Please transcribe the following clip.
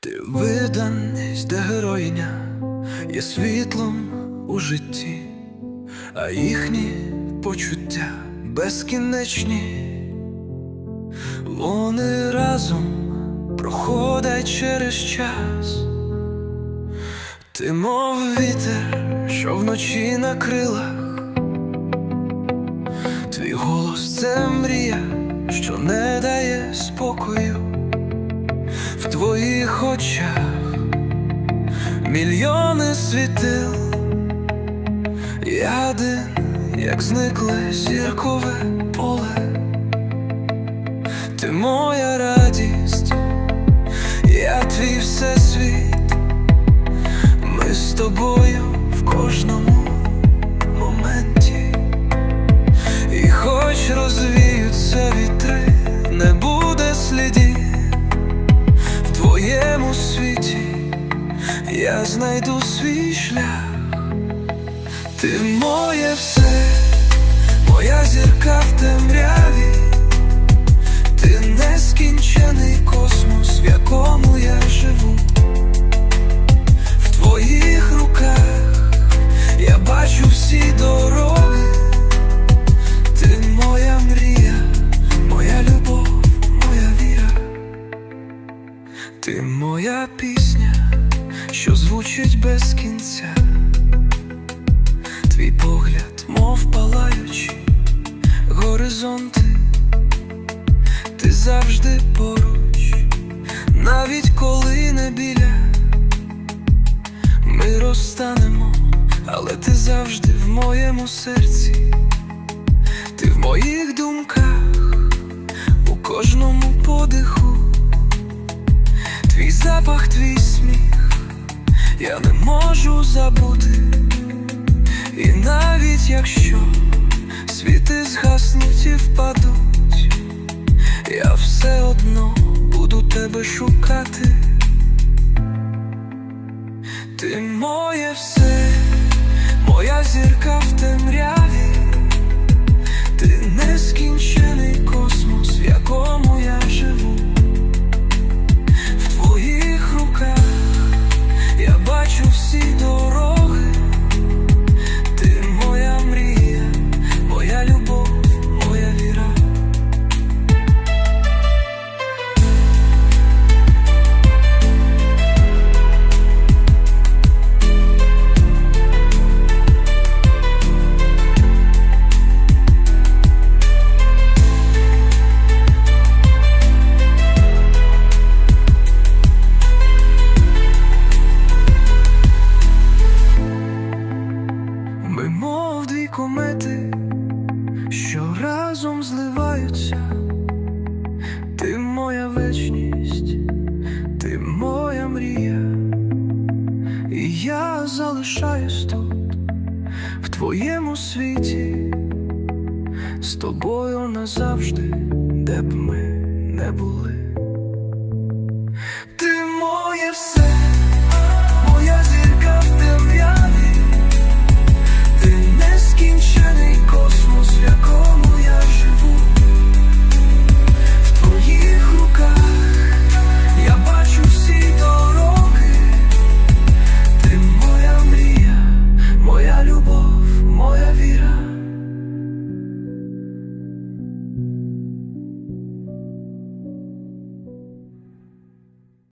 Ти виданість, де героїня є світлом у житті, а їхні почуття безкінечні. Вони разом проходять через час. Ти мов вітер, що вночі на крилах. Твій голос це мрія, що не дає спокою. В твоїх очах. Мільйони світил, я один, як зникле зіркове поле. Ти моя радість, я твій всесвіт, ми з тобою в кожному твоєму світі, я знайду свій шлях. Ти моє все, моя пісня, що звучить без кінця. Твій погляд, мов палаючі горизонти, ти завжди поруч, навіть коли не біля. Ми розстанемо, але ти завжди в моєму серці. Ти в моїх думках, у кожному подиху, твій запах, твій сміх, я не можу забути. І навіть якщо що разом зливаються. Ти моя вечність, ти моя мрія, і я залишаюсь тут, в твоєму світі, з тобою назавжди, де б ми не були.